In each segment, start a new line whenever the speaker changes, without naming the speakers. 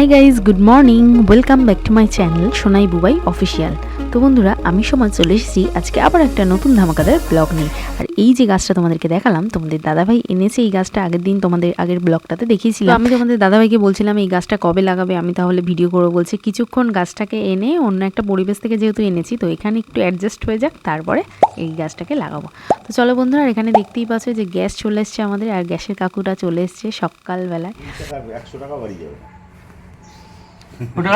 Hi guys good morning welcome back to my channel Sonai Bubai official তো বন্ধুরা আমি সময় চলে এসেছি আজকে আবার একটা নতুন ধামাকাদার ব্লগ নিয়ে। আর এই যে গাছটা তোমাদেরকে দেখালাম তোমাদের দাদাভাই এনেছে এই গাছটা আগের দিন তোমাদের আগের ব্লগটাতে দেখিয়েছিলাম। আমি তোমাদের দাদাভাইকে বলছিলাম এই গাছটা কবে লাগাবে? আমি তাহলে ভিডিও করব। বলছি কিছুক্ষণ গাছটাকে এনে অন্য একটা পরিবেশ থেকে যেহেতু এনেছি তো এখানে একটু অ্যাডজাস্ট হয়ে যাক তারপরে এই গাছটাকে লাগাবো। তো চলো বন্ধুরা আর এখানে দেখতেই পাচ্ছ যে গ্যাস চলে এসছে আমাদের আর গ্যাসের কাকুটা চলে এসছে সকালবেলায়।
একশো টাকা বাড়ি যাবে।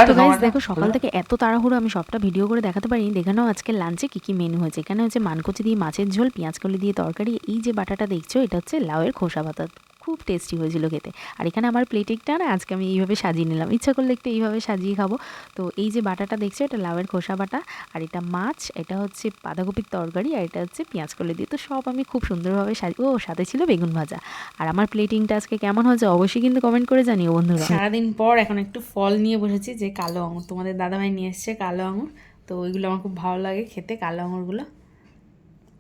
তো গাইজ দেখো সকাল থেকে এত তাড়াহুড়ো আমি সবটা ভিডিও করে দেখাতে পারিনি। দেখানো আজকে লাঞ্চে কী কী মেনু হয়েছে। এখানে হচ্ছে মানকচি দিয়ে মাছের ঝোল পেঁয়াজ কলি দিয়ে তরকারি। এই যে বাটাটা দেখছ এটা হচ্ছে লাউয়ের খোসা পাতা খুব টেস্টি হয়েছিল খেতে। আর এখানে আমার প্লেটিকটা না, আজকে আমি এইভাবে সাজিয়ে নিলাম। ইচ্ছা করলে একটু এইভাবে সাজিয়ে খাব। তো এই যে বাটাটা দেখছ, এটা লাউয়ের খোসা বাটা, আর এটা মাছ, এটা হচ্ছে বাঁধাকপির তরকারি, আর এটা হচ্ছে পেঁয়াজ কলি দিয়ে। তো সব আমি খুব সুন্দরভাবে সাজি, ও, সাথে ছিল বেগুন ভাজা। আর আমার প্লেটিংটা আজকে কেমন হয়েছে অবশ্যই কিন্তু কমেন্ট করে জানিও, বন্ধুরা। সারাদিন পর এখন একটু ফল নিয়ে বসেছি, যে কালো আঙুর। তোমাদের দাদাভাই নিয়ে এসছে কালো আঙুর। তো ওইগুলো আমার খুব ভালো লাগে খেতে, কালো আঙুরগুলো।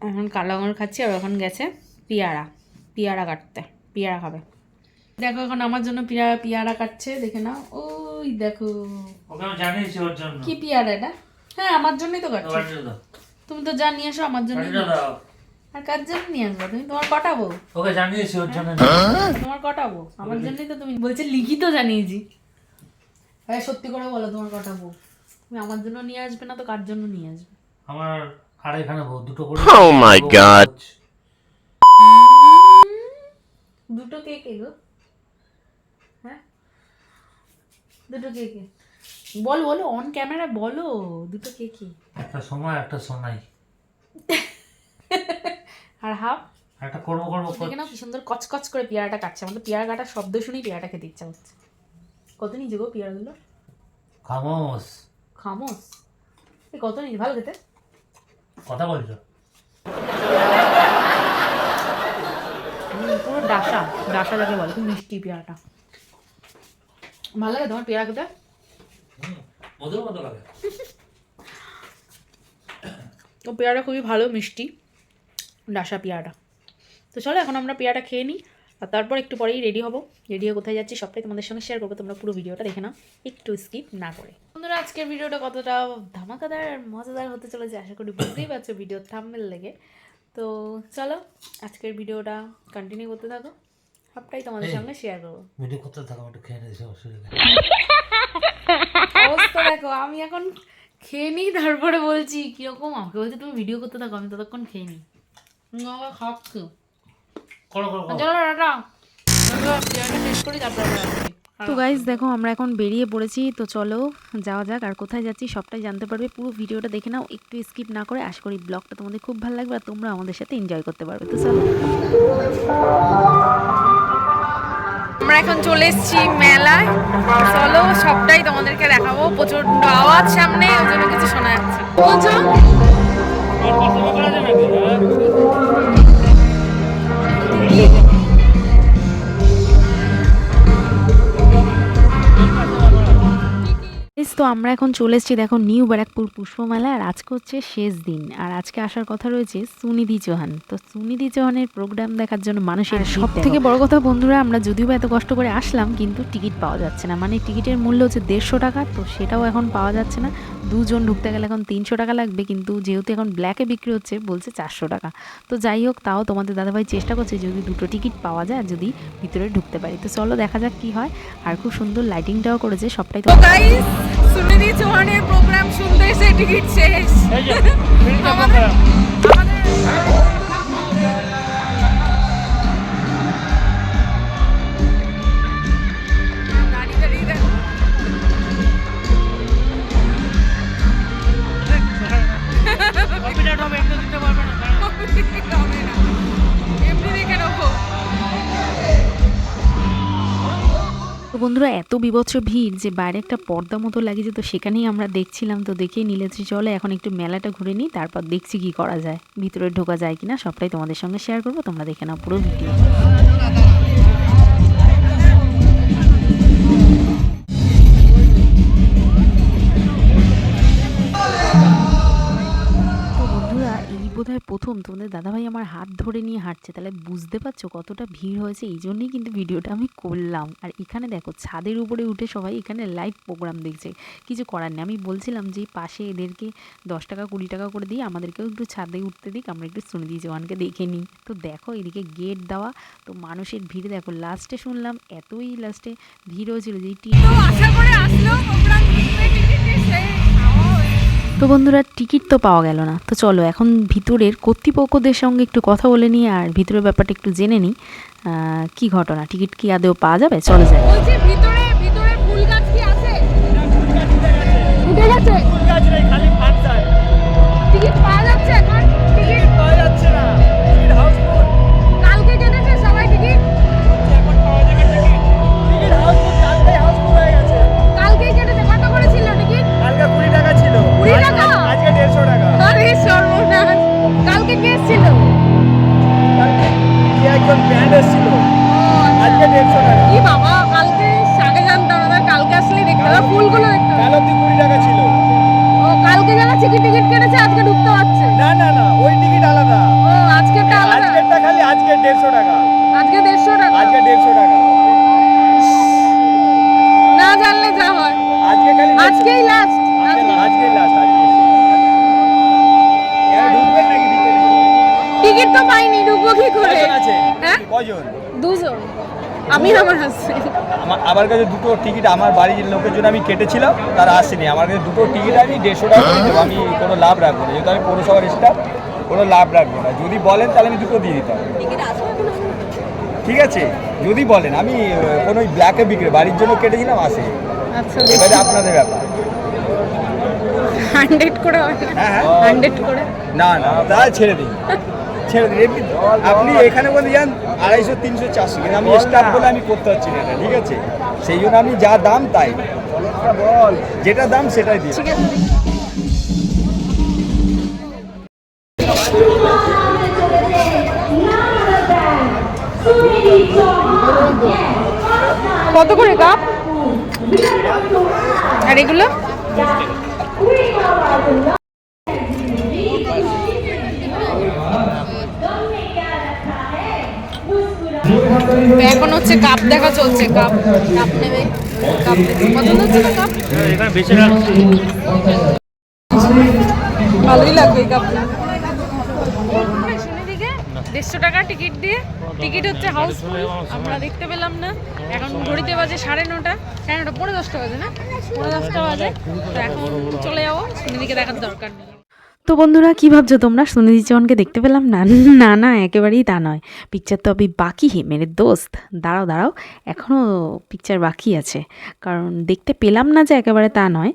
এখন কালো আঙুর খাচ্ছি, আর এখন গেছে পিয়ারা পিয়ারা কাটতে। পিয়ারা খাবে। দেখো এখন আমার জন্য পিয়ারা পিয়ারা কাটছে দেখে নাও। ওই দেখো।
ওকে আমি জানিয়েছি ওর জন্য।
কি পিয়ারা এটা? হ্যাঁ আমার জন্যই তো কাটছে। তুমি তো যা নিয়ে আসো আমার জন্য আর কার জন্য নিয়ে আসব? তুমি তোমার কটাবো
ওকে জানিয়েছি ওর জন্য।
তোমার কটাবো আমার জন্যই তো তুমি বলছে লিখিত জানিয়েছি। হ্যাঁ সত্যি করে বলো তোমার কটাবো তুমি আমার জন্য নিয়ে আসবে না তো কার জন্য নিয়ে আসবে?
আমার আড়াইখানা বউ দুটো করে।
Oh my God.
দুটো কেক কে গো হ্যাঁ? দুটো কে কে বলো বলো অন ক্যামেরা বলো দুটো কে কে
একটা সময় একটা সোনাই
আর হাফ
একটা করব করব কর-
দেখে নাও কি সুন্দর কচকচ করে পেয়ারাটা কাটছে। আমাদের পেয়ারা কাটার শব্দ শুনেই পেয়ারাটা খেতে ইচ্ছা হচ্ছে। কত নিচে গো পেয়ারাগুলো?
খামোস
খামোস কত নিচে ভালো খেতে?
কথা বলছো?
ডাসা ডাসা যাকে বলে খুব মিষ্টি পেয়ারাটা। ভালো লাগে তোমার পেয়ারা খেতে? তো পেয়ারা খুবই ভালো মিষ্টি ডাসা পেয়ারাটা। তো চলো এখন আমরা পেয়ারাটা খেয়ে নিই আর তারপর একটু পরেই রেডি হব। রেডি হয়ে কোথায় যাচ্ছি সবটাই তোমাদের সঙ্গে শেয়ার করব তোমরা পুরো ভিডিওটা দেখে নাও একটু স্কিপ না করে। বন্ধুরা আজকের ভিডিওটা কতটা ধামাকাদার আর মজাদার হতে চলেছে আশা করি বুঝতেই পারছ ভিডিও থাম্বেল লেগে। তো চলো আজকের ভিডিওটা কন্টিনিউ করতে থাকো সবটাই তোমাদের। সঙ্গে শেয়ার করব
ভিডিও করতে থাকো একটু খেয়ে নেই।
অবস্থা দেখো আমি এখন খেয়ে নিই তারপরে বলছি কীরকম আমাকে বলছে তুমি ভিডিও করতে থাকো আমি ততক্ষণ খেয়ে নিই খাওয়াচ্ছো
করো করো করো।
চলো টাটা শেষ করি তারপরে তো গাইজ দেখো আমরা এখন বেরিয়ে পড়েছি। তো চলো যাওয়া যাক। আর কোথায় যাচ্ছি সবটাই জানতে পারবে। পুরো ভিডিওটা দেখে নাও একটু স্কিপ না করে। আশা করি ব্লগটা তোমাদের খুব ভালো লাগবে আর তোমরা আমাদের সাথে এনজয় করতে পারবে। তো চলো। আমরা এখন চলে এসেছি মেলায়। চলো সবটাই তোমাদেরকে দেখাবো। প্রচণ্ড আওয়াজ সামনে ওই জন্য কিছু শোনা যাচ্ছে। বলছো? তো আমরা এখন চলে এসেছি দেখো নিউ ব্যারাকপুর পুষ্পমেলা আর আজকে হচ্ছে শেষ দিন। আর আজকে আসার কথা রয়েছে সুনিধি চৌহান। তো সুনিধি চৌহানের প্রোগ্রাম দেখার জন্য মানুষের সব থেকে বড় কথা বন্ধুরা আমরা যদিও এত কষ্ট করে আসলাম কিন্তু টিকিট পাওয়া যাচ্ছে না। মানে টিকিটের মূল্য হচ্ছে দেড়শো টাকা তো সেটাও এখন পাওয়া যাচ্ছে না। দুজন ঢুকতে গেলে এখন তিনশো টাকা লাগবে কিন্তু যেহেতু এখন ব্ল্যাকে বিক্রি হচ্ছে বলছে চারশো টাকা। তো যাই হোক তাও তোমাদের দাদাভাই চেষ্টা করছে যদি দুটো টিকিট পাওয়া যায় আর যদি ভিতরে ঢুকতে পারি। তো চলো দেখা যাক কি হয়। আর খুব সুন্দর লাইটিংটাও করেছে সবটাই তো
গাইস সুনিধি চৌহানের প্রোগ্রাম শুনতে এসে টিকিট শেষ।
বন্ধুরা, এত বিভৎস ভিড় যে বাইরে একটা পর্দা মতো লাগিয়েছে, তো সেখানেই আমরা দেখছিলাম। তো দেখেই নীলেত্রি চলে, এখন একটু মেলাটা ঘুরে নিই, তারপর দেখছি কি করা যায়, ভিতরে ঢোকা যায় কিনা, সবটাই তোমাদের সঙ্গে শেয়ার করব, তোমরা দেখে নাও পুরো ভিডিও প্রথম তোমাদের দাদাভাই, আমার হাত ধরে নিয়ে হাঁটছে, তাহলে বুঝতে পারছ কতটা ভিড় হয়েছে? এই জন্যই কিন্তু ভিডিওটা আমি করলাম। আর এখানে দেখো, ছাদের উপরে উঠে সবাই এখানে লাইভ প্রোগ্রাম দেখছে। কিছু করার নেই। আমি বলছিলাম যে, পাশে এদেরকে দশ টাকা, কুড়ি টাকা করে দিয়ে আমাদেরকেও একটু ছাদে উঠতে দিক, আমরা একটু শুনে দিয়েছি ওয়ানকে দেখে নিই। তো দেখো, এদিকে গেট দেওয়া, তো মানুষের ভিড় দেখো লাস্টে শুনলাম এতই লাস্টে ভিড় হয়েছিল যে টি
তো
বন্ধুরা, টিকিট তো পাওয়া গেল না। তো চলো, এখন ভিতরের কর্তৃপক্ষদের সঙ্গে একটু কথা বলে নিই আর ভিতরের ব্যাপারটা একটু জেনে নিই। কি ঘটনা? টিকিট কি আদেও পাওয়া যাবে? চলে
যায় ভিতরে দুজন আমি আমার হাজবেন্ড
আমার আমার কাছে দুটো টিকিট আমার বাড়ির লোকের জন্য আমি কেটেছিলাম তারা আসেনি। আমার কাছে দুটো টিকিট আমি দেড়শো টাকা করে দেবো আমি কোনো লাভ রাখব না। যেহেতু আমি পৌরসভার স্টাফ কোনো লাভ রাখব না। যদি বলেন তাহলে আমি দুটো দিয়ে দিতাম। ঠিক আছে? যদি বলেন আমি কোনো ব্ল্যাকে বিক্রি বাড়ির জন্য কেটেছিলাম আসে
আচ্ছা।
এবারে আপনাদের ব্যাপার।
হান্ড্রেড করে হ্যাঁ?
হ্যাঁ
হান্ড্রেড করে?
না না তাহলে ছেড়ে দিন। ছেড়ে দিন। আপনি এখানে বলে যান আড়াইশো তিনশো চারশো। কিন্তু আমি স্টাফ বলে আমি করতে পারছি না এটা, ঠিক আছে? সেই জন্য আমি যা দাম তাই। বল যেটা দাম সেটাই দিই
ঠিক কত করে কাপ আর এগুলো তো এখন হচ্ছে কাপ দেখা চলছে কাপ কাপ নেবে কাপ নেবে পছন্দ হচ্ছে না কাপ
এখানে বেশি রাখছি।
ভালোই লাগবে এই কাপগুলো দেড়শো টাকা টিকিট দিয়ে। টিকিট হচ্ছে হাউসফুল আমরা দেখতে পেলাম না। এখন ঘড়িতে বাজে সাড়ে নটা। সাড়ে নটা পনেরো দশটা বাজে না? পনেরো দশটা বাজে। তো এখন চলে যাব। সুনিদিকে দেখার দরকার নেই।
তো বন্ধুরা, কী ভাবছ তোমরা? সুনিধি চৌহানকে দেখতে পেলাম না। না না, একেবারেই তা নয়। পিকচার তো আমি বাকি হে, মেরে দোস্ত। দাঁড়াও দাঁড়াও। এখনও পিকচার বাকি আছে। কারণ দেখতে পেলাম না যে একেবারে তা নয়।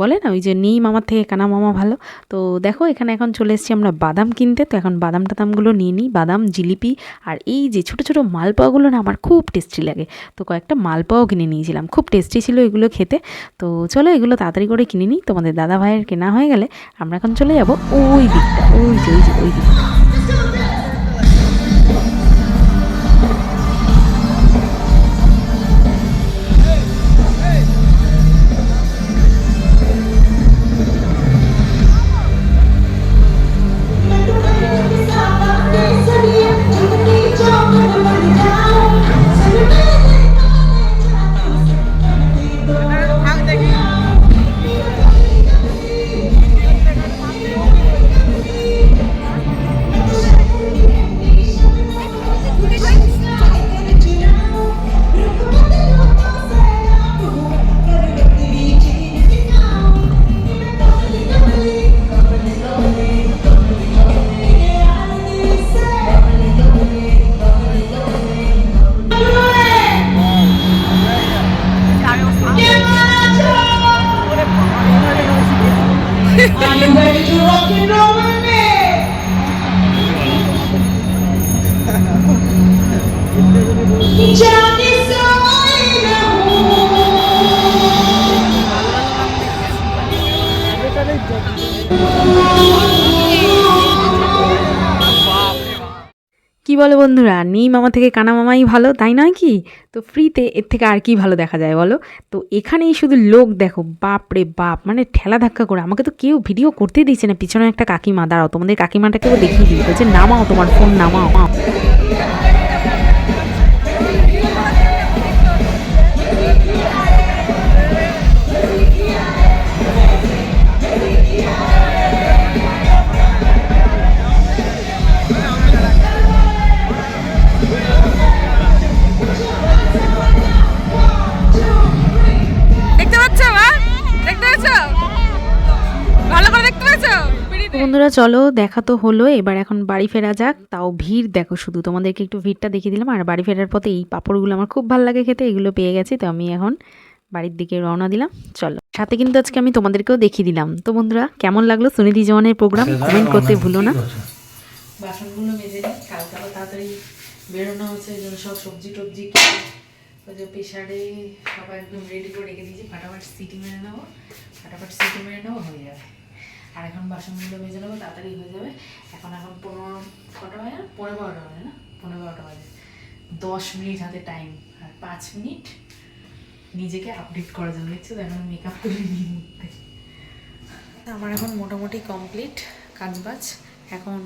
বলে না, ওই যে নেই মামার থেকে, কানা মামা ভালো। তো দেখো, এখানে এখন চলে এসেছি আমরা বাদাম কিনতে। তো এখন বাদাম টাদামগুলো নিয়ে নিই। বাদাম, জিলিপি আর এই যে ছোটো ছোটো মালপোয়াগুলো না, আমার খুব টেস্টি লাগে। তো কয়েকটা মালপোয়াও কিনে নিয়েছিলাম। খুব টেস্টি ছিল এগুলো খেতে। তো চলো, এগুলো তাড়াতাড়ি করে কিনে নিই। তোমাদের দাদা ভাইয়ের কেনা হয়ে গেলে আমরা এখন চলে যাব ওই দিকটা ওই যে ওই যে ওই দিকটা।
কি বলো বন্ধুরা? নেই মামা থেকে কানা মামাই ভালো, তাই নয় কি? তো ফ্রিতে এর থেকে আর কি ভালো দেখা যায় বলো? তো এখানেই শুধু লোক দেখো, বাপ রে বাপ মানে ঠেলা ধাক্কা করে। আমাকে তো কেউ ভিডিও করতে দিচ্ছে না, পিছনে একটা কাকিমা, দাঁড়াও, তোমাদের কাকিমাটাকেও দেখিয়ে দিই। বলছে, নামাও তোমার ফোন নামাও। বন্ধুরা চলো দেখা তো হলো। এবার এখন বাড়ি ফেরা যাক। তাও ভিড় দেখো শুধু তোমাদেরকে একটু ভিড়টা দেখিয়ে দিলাম। আর বাড়ি ফেরার পথে এই পাঁপড়গুলো আমার খুব ভালো লাগে খেতে এগুলো পেয়ে গেছি তো আমি এখন বাড়ির দিকে রওনা দিলাম। চলো সাথে কিন্তু আজকে আমি তোমাদেরকেও দেখিয়ে দিলাম। তো বন্ধুরা কেমন লাগল সুনিধি জওয়ানের প্রোগ্রাম? কমেন্ট করতে ভুলো না। বাসনগুলো মেজে নিই কালকে আবার তাড়াতাড়ি বেরোনো হচ্ছে এই জন্য সব সবজি টবজি ওই যে প্রেশারে সব একদম রেডি করে রেখে দিয়েছি। ফাটাফাট সিটি মেরে নেব ফাটাফাট সিটি মেরে নেব হয়ে যাবে। আর এখন বাসনগুলো মেজে নেব, তাড়াতাড়ি হয়ে যাবে। এখন এখন পনেরো, কটা বাজে না? পনেরো বারোটা বাজে না? পনেরো বারোটা বাজে। দশ মিনিট হাতে টাইম আর পাঁচ মিনিট নিজেকে আপডেট করার জন্য। দেখছ এখন মেকআপ করে নিই মুখতে আমার এখন মোটামুটি কমপ্লিট কাজবাজ। এখন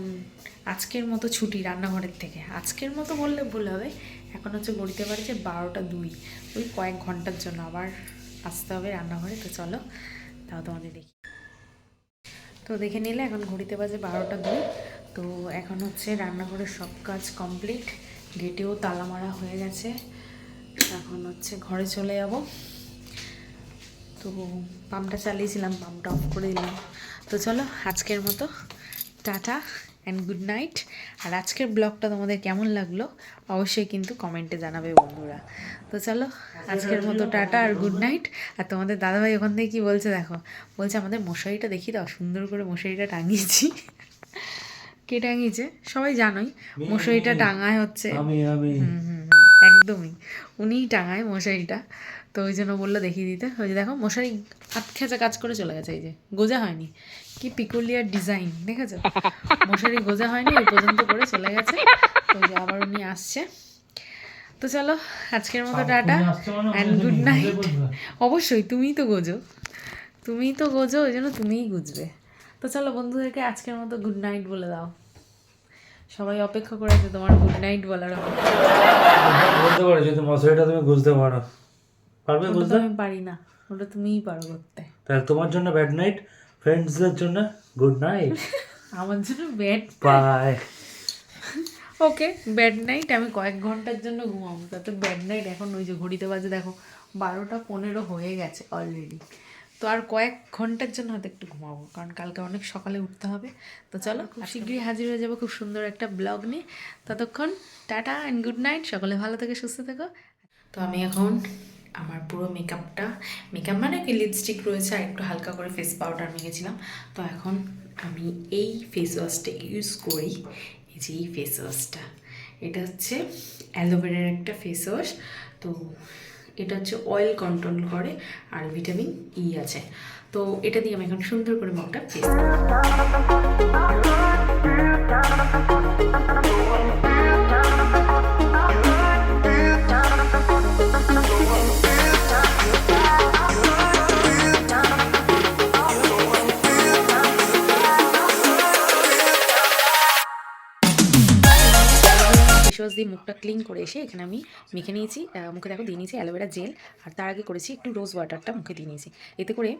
আজকের মতো ছুটি রান্নাঘরের থেকে। আজকের মতো বললে ভুল হবে। এখন হচ্ছে গড়িতে পারছে বারোটা দুই। ওই কয়েক ঘণ্টার জন্য আবার আসতে হবে রান্নাঘরে। তো চলো, তাও তোমাদের দেখি। তো দেখে নিলে এখন ঘড়িতে বাজে বারোটা দুই। তো এখন হচ্ছে রান্নাঘরের সব কাজ কমপ্লিট। গেটেও তালা মারা হয়ে গেছে। এখন হচ্ছে ঘরে চলে যাব। তো পাম্পটা চালিয়েছিলাম, পাম্পটা অফ করে দিলাম। তো চলো আজকের মতো টাটা অ্যান্ড গুড নাইট আর আজকের ব্লগটা তোমাদের কেমন লাগল? অবশ্যই কিন্তু কমেন্টে জানাবে বন্ধুরা। তো চলো আজকের মতো টাটা আর গুড নাইট আর তোমাদের দাদাভাই ওখান থেকে কী বলছে দেখো? বলছে আমাদের মশারিটা দেখি দাও সুন্দর করে মশারিটা টাঙিয়েছি। কে টাঙিয়েছে? সবাই জানোই মশারিটা টাঙায় হচ্ছে। একদমই। উনিই টাঙায় মশারিটা। তো ওই জন্য বলল দেখিয়ে দিতে। ওই যে দেখো মশারি হাত খেঁচা কাজ করে চলে গেছে এই যে। গোজা হয়নি। কি পিকুলিয়ার ডিজাইন দেখেছ? মশারি গোজা হয়নি ওই পর্যন্ত করে চলে গেছে। তো আবার উনি আসছে। তো চলো আজকের মতো টাটা অ্যান্ড গুড নাইট অবশ্যই তুমিই তো গোজো। তুমিই তো গোজো ওই জন্য তুমিই গুজবে। তো চলো বন্ধুদেরকে আজকের মতো গুড নাইট বলে দাও। সবাই অপেক্ষা করে আছে তোমার গুড নাইট বলার
বলতে পারি যদি মশারিটা তুমি বুঝতে পারো। পারবে
ওটা তো
বুঝতে
আমি পারি না ওটা তুমিই পারো করতে।
তাহলে তোমার জন্য ব্যাড নাইট ফ্রেন্ডসদের জন্য গুড নাইট
আমার জন্য bad
bye
okay bad night আমি কয়েক ঘণ্টার জন্য ঘুমাবো তাতে ব্যাড নাইট এখন ওই যে ঘড়িতে বাজে দেখো বারোটা পনেরো হয়ে গেছে অলরেডি তো আর কয়েক ঘণ্টার জন্য হয়তো একটু ঘুমাবো কারণ কালকে অনেক সকালে উঠতে হবে। তো চলো খুব শীঘ্রই হাজির হয়ে যাব খুব সুন্দর একটা ব্লগ নিয়ে। ততক্ষণ টাটা অ্যান্ড গুড নাইট সকলে ভালো থেকে সুস্থ থেকো। তো আমি এখন আমার পুরো মেকআপটা মেকআপ মানে কি লিপস্টিক রয়েছে আর একটু হালকা করে ফেস পাউডার মেখেছিলাম তো এখন আমি এই ফেস ওয়াশটা ইউজ করি, এই যে এই ফেস ওয়াশটা এটা হচ্ছে অ্যালোভেরার একটা ফেস ওয়াশ তো এটা হচ্ছে অয়েল কন্ট্রোল করে আর ভিটামিন ই আছে। তো এটা দিয়ে আমি এখন সুন্দর করে মুখটা ফেস ফেস ক্লিন করে এসে এখানে আমি মেখে নিয়েছি মুখে দেখো দিয়ে নিয়েছি অ্যালোভেরা জেল, আর তার আগে করেছি একটু রোজ ওয়াটারটা মুখে দিয়ে নিয়েছি। এতে করে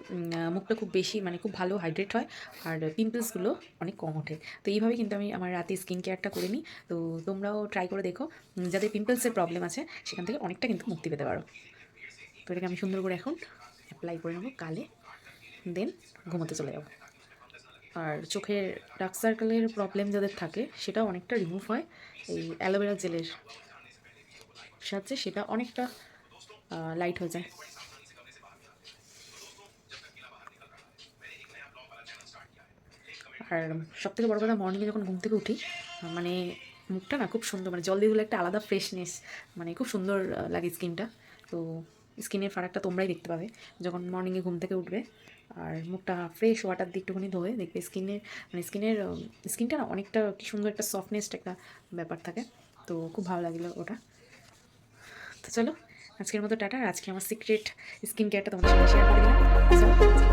মুখটা খুব বেশি মানে খুব ভালো হাইড্রেট হয়, আর পিম্পলসগুলো অনেক কম ওঠে। তো এইভাবে কিন্তু আমি আমার রাতে স্কিন কেয়ারটা করে নিই। তো তোমরাও ট্রাই করে দেখো যাদের পিম্পলসের প্রবলেম আছে, সেখান থেকে অনেকটা কিন্তু মুক্তি পেতে পারো। তো এটাকে আমি সুন্দর করে এখন অ্যাপ্লাই করে নেব কালে দেন ঘুমোতে চলে যাব। আর চোখের ডার্ক সার্কেলের প্রবলেম যাদের থাকে, সেটাও অনেকটা রিমুভ হয়। এই অ্যালোভেরা জেলের সাহায্যে সেটা অনেকটা লাইট হয়ে যায়। আর সব থেকে বড় কথা মর্নিংয়ে যখন ঘুম থেকে উঠি মানে মুখটা না খুব সুন্দর মানে জল দিয়ে ধুলে একটা আলাদা ফ্রেশনেস মানে খুব সুন্দর লাগে স্কিনটা তো স্কিনের ফারাকটা তোমরাই দেখতে পাবে। যখন মর্নিংয়ে ঘুম থেকে উঠবে আর মুখটা ফ্রেশ ওয়াটার দিয়ে একটুখানি ধোয়ে, দেখবে স্কিনের মানে স্কিনের স্কিনটা না অনেকটা কি সুন্দর একটা সফটনেসড একটা ব্যাপার থাকে। তো খুব ভালো লাগল ওটা। তো চলো, আজকের মতো টাটা। আজকে আমার সিক্রেট স্কিন কেয়ারটা তোমাদের সাথে শেয়ার করে দিলাম।